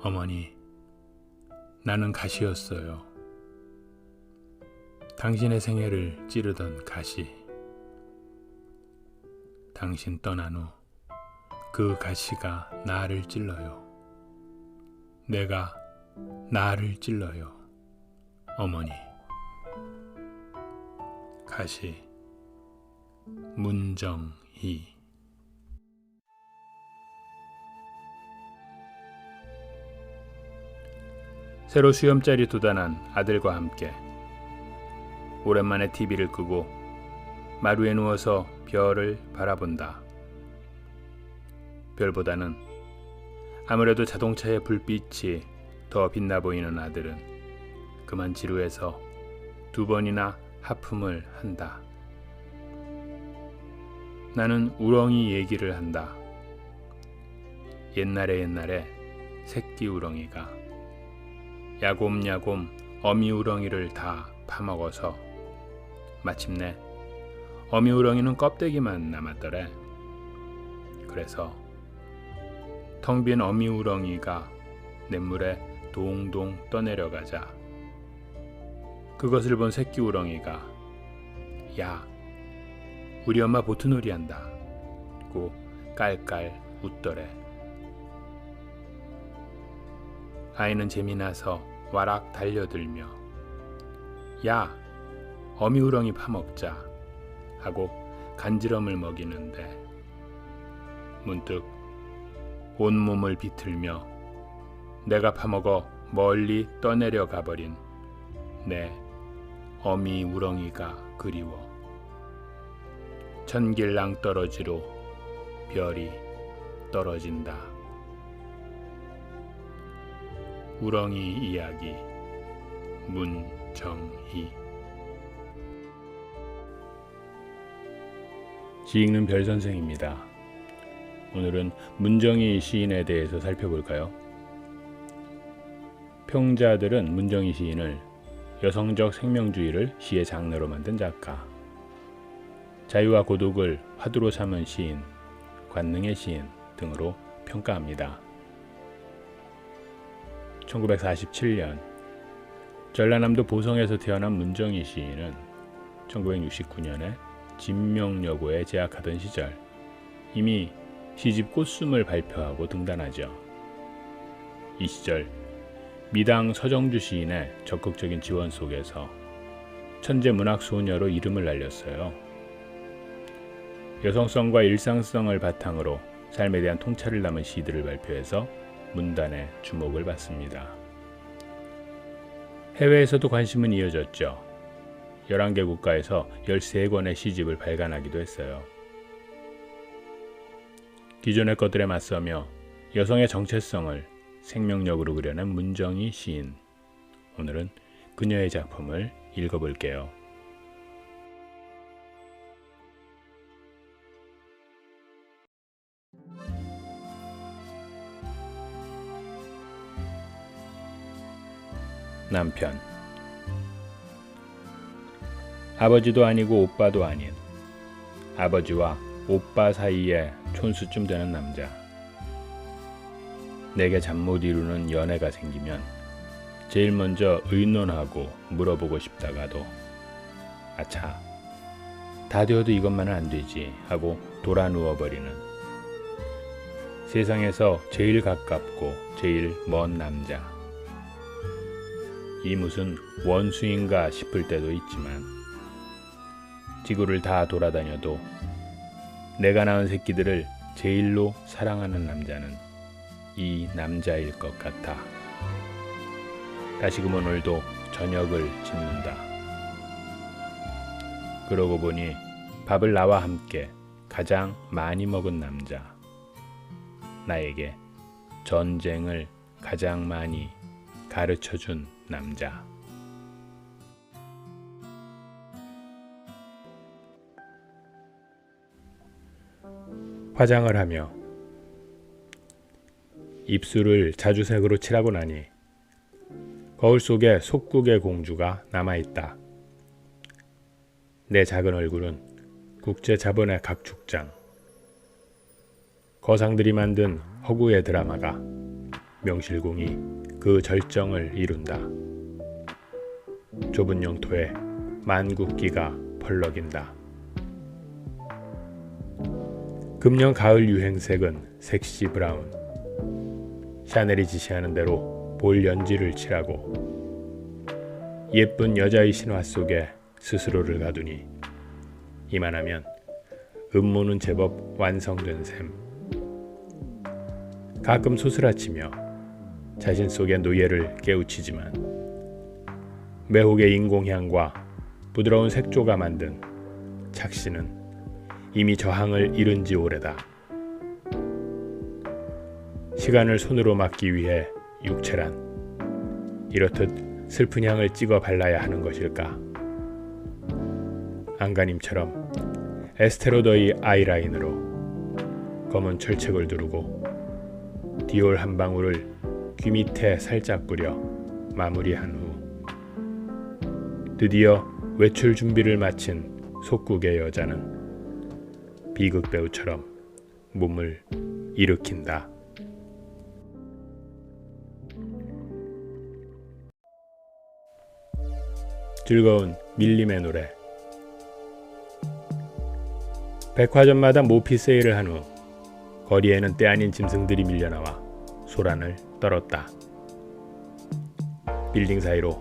어머니, 나는 가시였어요. 당신의 생애를 찌르던 가시. 당신 떠난 후 그 가시가 나를 찔러요. 내가 나를 찔러요. 어머니. 가시. 문정희. 새로 수염자리 도단한 아들과 함께 오랜만에 TV를 끄고 마루에 누워서 별을 바라본다. 별보다는 아무래도 자동차의 불빛이 더 빛나 보이는 아들은 그만 지루해서 두 번이나 하품을 한다. 나는 우렁이 얘기를 한다. 옛날에 옛날에 새끼 우렁이가 야곰야곰 어미 우렁이를 다 파먹어서 마침내 어미 우렁이는 껍데기만 남았더래. 그래서 텅 빈 어미 우렁이가 냇물에 동동 떠내려가자 그것을 본 새끼 우렁이가 야 우리 엄마 보트놀이 한다 고 깔깔 웃더래 아이는 재미나서 와락 달려들며 야 어미 우렁이 파먹자. 하고 간지럼을 먹이는데 문득 온몸을 비틀며 내가 파먹어. 멀리 떠내려 가버린 내 어미 우렁이가 그리워. 천길랑 떨어지로 별이 떨어진다. 우렁이 이야기 문정희 시 읽는 별 선생입니다. 오늘은 문정희 시인에 대해서 살펴볼까요? 평자들은 문정희 시인을 여성적 생명주의를 시의 장르로 만든 작가, 자유와 고독을 화두로 삼은 시인, 관능의 시인 등으로 평가합니다. 1947년 전라남도 보성에서 태어난 문정희 시인은 1969년에 진명여고에 재학하던 시절 이미 시집 꽃숨을 발표하고 등단하죠. 이 시절 미당 서정주 시인의 적극적인 지원 속에서 천재 문학 소녀로 이름을 날렸어요. 여성성과 일상성을 바탕으로 삶에 대한 통찰을 담은 시들을 발표해서 문단의 주목을 받습니다. 해외에서도 관심은 이어졌죠. 11개 국가에서 13권의 시집을 발간하기도 했어요. 기존의 것들에 맞서며 여성의 정체성을 생명력으로 그려낸 문정희 시인. 오늘은 그녀의 작품을 읽어볼게요. 남편. 아버지도 아니고 오빠도 아닌 아버지와 오빠 사이에 촌수쯤 되는 남자. 내게 잠 못 이루는 연애가 생기면 제일 먼저 의논하고 물어보고 싶다가도 아차 다 되어도 이것만은 안 되지 하고 돌아 누워버리는 세상에서 제일 가깝고 제일 먼 남자 이 무슨 원수인가 싶을 때도 있지만 지구를 다 돌아다녀도 내가 낳은 새끼들을 제일로 사랑하는 남자는 이 남자일 것 같아. 다시금 오늘도 저녁을 짓는다. 그러고 보니 밥을 나와 함께 가장 많이 먹은 남자. 나에게 전쟁을 가장 많이 가르쳐 준 남자. 화장을 하며 입술을 자주색으로 칠하고 나니 거울 속에 속국의 공주가 남아있다. 내 작은 얼굴은 국제 자본의 각축장. 거상들이 만든 허구의 드라마가 명실공히 그 절정을 이룬다. 좁은 영토에 만국기가 펄럭인다. 금년 가을 유행색은 섹시 브라운. 샤넬이 지시하는 대로 볼 연지를 칠하고 예쁜 여자의 신화 속에 스스로를 가두니 이만하면 음모는 제법 완성된 셈. 가끔 소스라치며 자신 속의 노예를 깨우치지만 매혹의 인공향과 부드러운 색조가 만든 착시는 이미 저항을 잃은 지 오래다. 시간을 손으로 막기 위해 육체란 이렇듯 슬픈 향을 찍어 발라야 하는 것일까? 안가님처럼 에스테로더의 아이라인으로 검은 철책을 두르고 디올 한 방울을 귀 밑에 살짝 뿌려 마무리한 후 드디어 외출 준비를 마친 속국의 여자는 비극 배우처럼 몸을 일으킨다. 즐거운 밀림의 노래 백화점마다 모피 세일을 한 후 거리에는 때 아닌 짐승들이 밀려나와 소란을 떨었다. 빌딩 사이로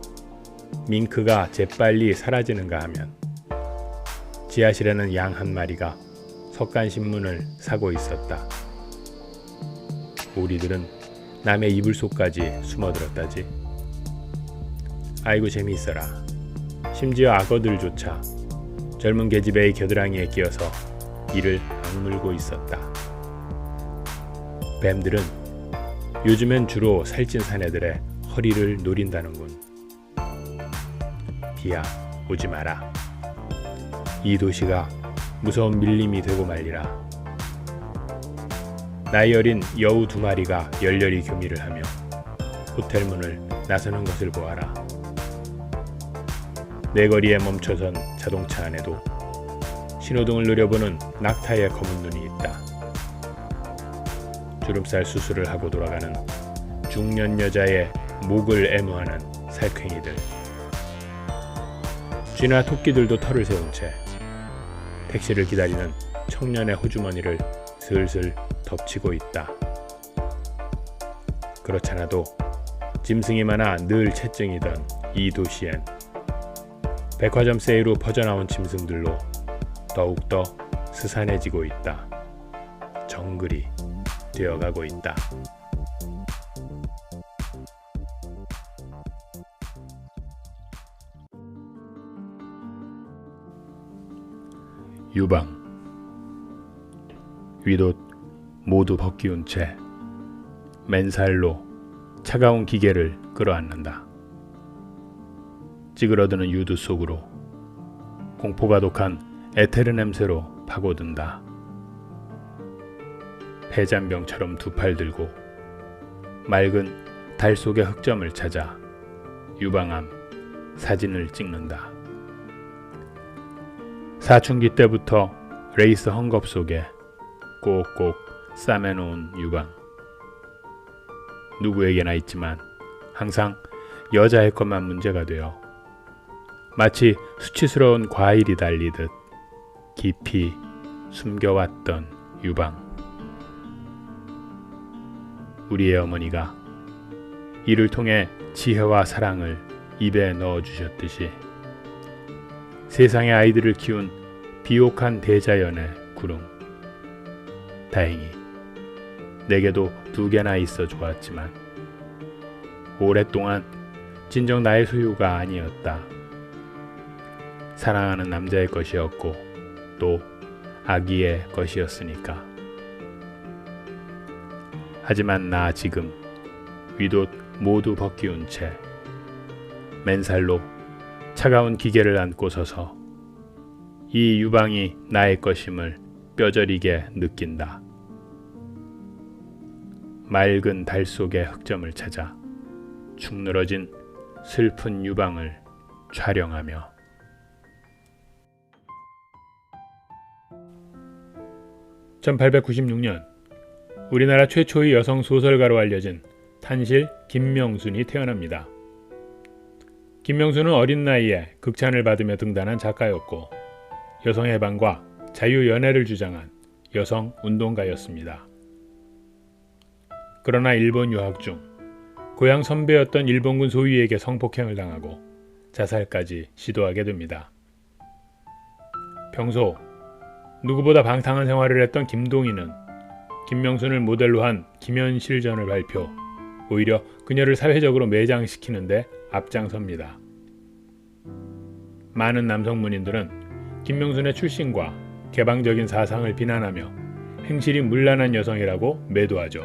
밍크가 재빨리 사라지는가 하면 지하실에는 양 한 마리가 석간 신문을 사고 있었다. 우리들은 남의 이불 속까지 숨어들었다지. 아이고 재미있어라. 심지어 악어들조차 젊은 계집애의 겨드랑이에 끼어서 이를 악물고 있었다. 뱀들은 요즘엔 주로 살찐 사내들의 허리를 노린다는군. 비야 오지 마라. 이 도시가 무서운 밀림이 되고 말리라. 나이 어린 여우 두 마리가 열렬히 교미를 하며 호텔 문을 나서는 것을 보아라. 내 거리에 멈춰선 자동차 안에도 신호등을 노려보는 낙타의 검은 눈이 있다. 주름살 수술을 하고 돌아가는 중년 여자의 목을 애무하는 살쾡이들. 쥐나 토끼들도 털을 세운 채 택시를 기다리는 청년의 호주머니를 슬슬 덮치고 있다. 그렇잖아도 짐승이 많아 늘 채증이던 이 도시엔 백화점 세일로 퍼져나온 짐승들로 더욱더 스산해지고 있다. 정글이 되어가고 있다. 유방 윗옷 모두 벗기운 채 맨살로 차가운 기계를 끌어안는다. 찌그러드는 유두 속으로 공포가 독한 에테르 냄새로 파고든다. 폐잔병처럼 두 팔 들고 맑은 달 속의 흑점을 찾아 유방암 사진을 찍는다. 사춘기 때부터 레이스 헝겊 속에 꼭꼭 싸매놓은 유방. 누구에게나 있지만 항상 여자의 것만 문제가 되어 마치 수치스러운 과일이 달리듯 깊이 숨겨왔던 유방. 우리의 어머니가 이를 통해 지혜와 사랑을 입에 넣어 주셨듯이 세상의 아이들을 키운 비옥한 대자연의 구름. 다행히 내게도 두 개나 있어 좋았지만 오랫동안 진정 나의 소유가 아니었다. 사랑하는 남자의 것이었고 또 아기의 것이었으니까. 하지만 나 지금 윗옷 모두 벗기운 채 맨살로 차가운 기계를 안고 서서 이 유방이 나의 것임을 뼈저리게 느낀다. 맑은 달 속의 흑점을 찾아 축 늘어진 슬픈 유방을 촬영하며 1896년 우리나라 최초의 여성 소설가로 알려진 탄실 김명순이 태어납니다. 김명순은 어린 나이에 극찬을 받으며 등단한 작가였고 여성 해방과 자유 연애를 주장한 여성 운동가였습니다. 그러나 일본 유학 중 고향 선배였던 일본군 소위에게 성폭행을 당하고 자살까지 시도하게 됩니다. 평소 누구보다 방탕한 생활을 했던 김동희는 김명순을 모델로 한 김현실전을 발표, 오히려 그녀를 사회적으로 매장시키는데 앞장섭니다. 많은 남성 문인들은 김명순의 출신과 개방적인 사상을 비난하며 행실이 문란한 여성이라고 매도하죠.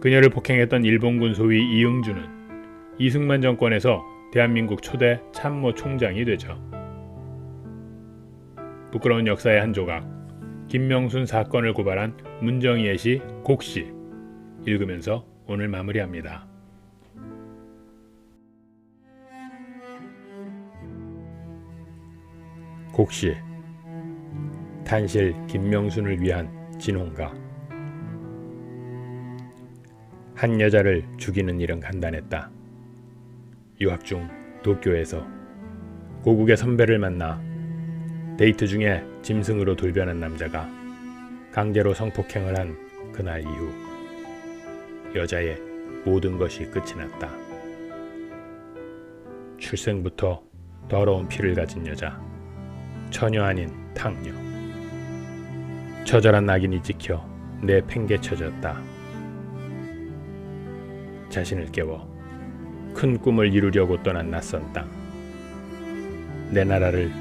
그녀를 폭행했던 일본군 소위 이응주는 이승만 정권에서 대한민국 초대 참모 총장이 되죠. 부끄러운 역사의 한 조각, 김명순 사건을 고발한 문정희의 시 곡시 읽으면서 오늘 마무리합니다. 곡시 탄실 김명순을 위한 진홍가 한 여자를 죽이는 일은 간단했다. 유학 중 도쿄에서 고국의 선배를 만나 데이트 중에 짐승으로 돌변한 남자가 강제로 성폭행을 한 그날 이후 여자의 모든 것이 끝이 났다. 출생부터 더러운 피를 가진 여자, 처녀 아닌 탕녀. 처절한 낙인이 찍혀 내 팽개쳐졌다. 자신을 깨워 큰 꿈을 이루려고 떠난 낯선 땅. 내 나라를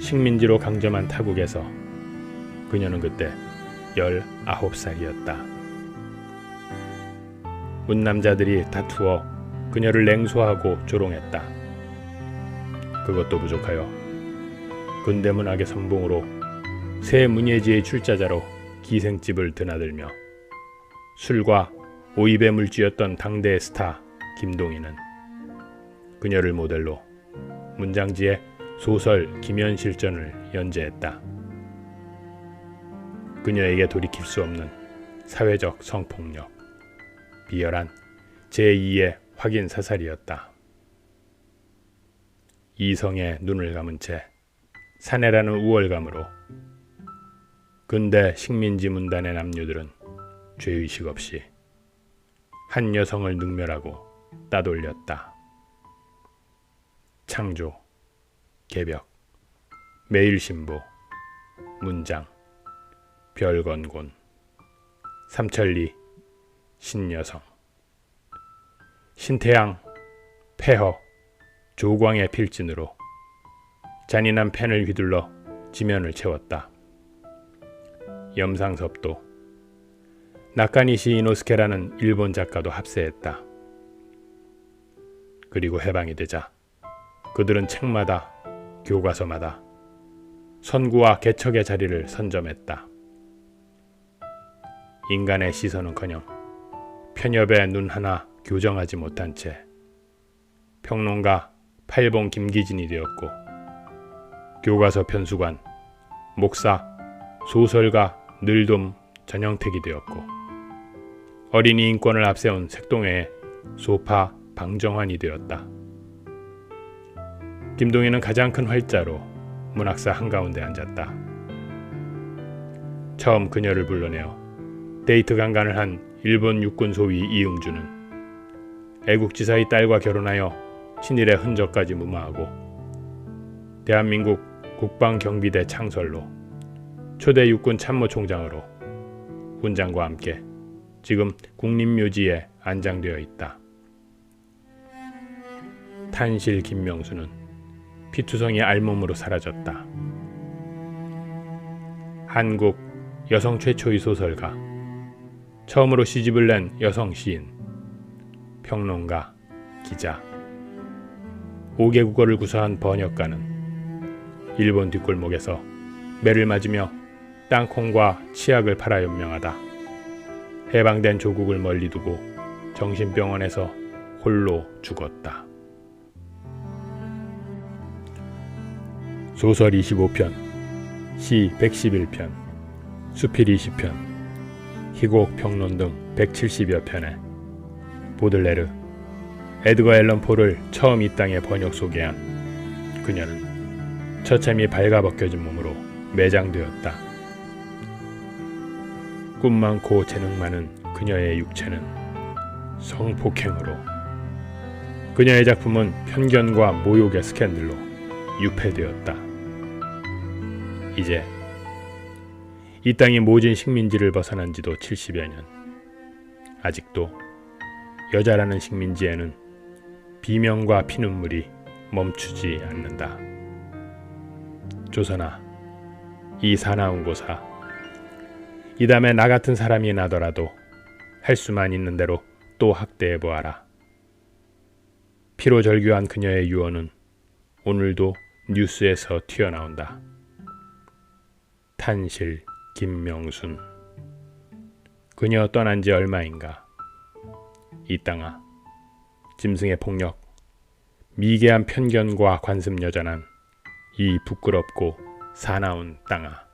식민지로 강점한 타국에서 그녀는 그때 19살이었다. 문남자들이 다투어 그녀를 냉소하고 조롱했다. 그것도 부족하여 근대 문학의 선봉으로 새 문예지의 출자자로 기생집을 드나들며 술과 오입에 물쥐었던 당대의 스타 김동희는 그녀를 모델로 문장지의 소설 김현실전을 연재했다. 그녀에게 돌이킬 수 없는 사회적 성폭력, 비열한 제2의 확인 사살이었다. 이성의 눈을 감은 채 사내라는 우월감으로 근대 식민지 문단의 남녀들은 죄의식 없이 한 여성을 능멸하고 따돌렸다. 창조, 개벽, 매일신보, 문장, 별건곤, 삼천리, 신여성, 신태양, 폐허, 조광의 필진으로 잔인한 펜을 휘둘러 지면을 채웠다. 염상섭도 나카니시 이노스케라는 일본 작가도 합세했다. 그리고 해방이 되자 그들은 책마다 교과서마다 선구와 개척의 자리를 선점했다. 인간의 시선은커녕 편협의 눈 하나 교정하지 못한 채 평론가 팔봉 김기진이 되었고 교과서 편수관 목사 소설가 늘돔 전영택이 되었고 어린이 인권을 앞세운 색동회의 소파 방정환이 되었다. 김동희는 가장 큰 활자로 문학사 한가운데 앉았다. 처음 그녀를 불러내어 데이트 강간을 한 일본 육군 소위 이응주는 애국지사의 딸과 결혼하여 친일의 흔적까지 무마하고 대한민국 국방경비대 창설로 초대 육군 참모총장으로 훈장과 함께 지금 국립묘지에 안장되어 있다. 탄실 김명수는 피투성이 알몸으로 사라졌다. 한국 여성 최초의 소설가, 처음으로 시집을 낸 여성 시인, 평론가, 기자, 5개 국어를 구사한 번역가는 일본 뒷골목에서 매를 맞으며 땅콩과 치약을 팔아 연명하다. 해방된 조국을 멀리 두고 정신병원에서 홀로 죽었다. 소설 25편, 시 111편, 수필 20편, 희곡 평론 등 170여 편에 보들레르, 에드거 앨런 포를 처음 이 땅에 번역 소개한 그녀는 처참히 발가벗겨진 몸으로 매장되었다. 꿈 많고 재능 많은 그녀의 육체는 성폭행으로 그녀의 작품은 편견과 모욕의 스캔들로 유폐되었다. 이제 이 땅이 모진 식민지를 벗어난 지도 70여 년. 아직도 여자라는 식민지에는 비명과 피눈물이 멈추지 않는다. 조선아, 이 사나운 고사. 이 다음에 나 같은 사람이 나더라도 할 수만 있는 대로 또 학대해 보아라. 피로 절규한 그녀의 유언은 오늘도 뉴스에서 튀어나온다. 탄실 김명순. 그녀 떠난 지 얼마인가? 이 땅아. 짐승의 폭력. 미개한 편견과 관습 여전한 이 부끄럽고 사나운 땅아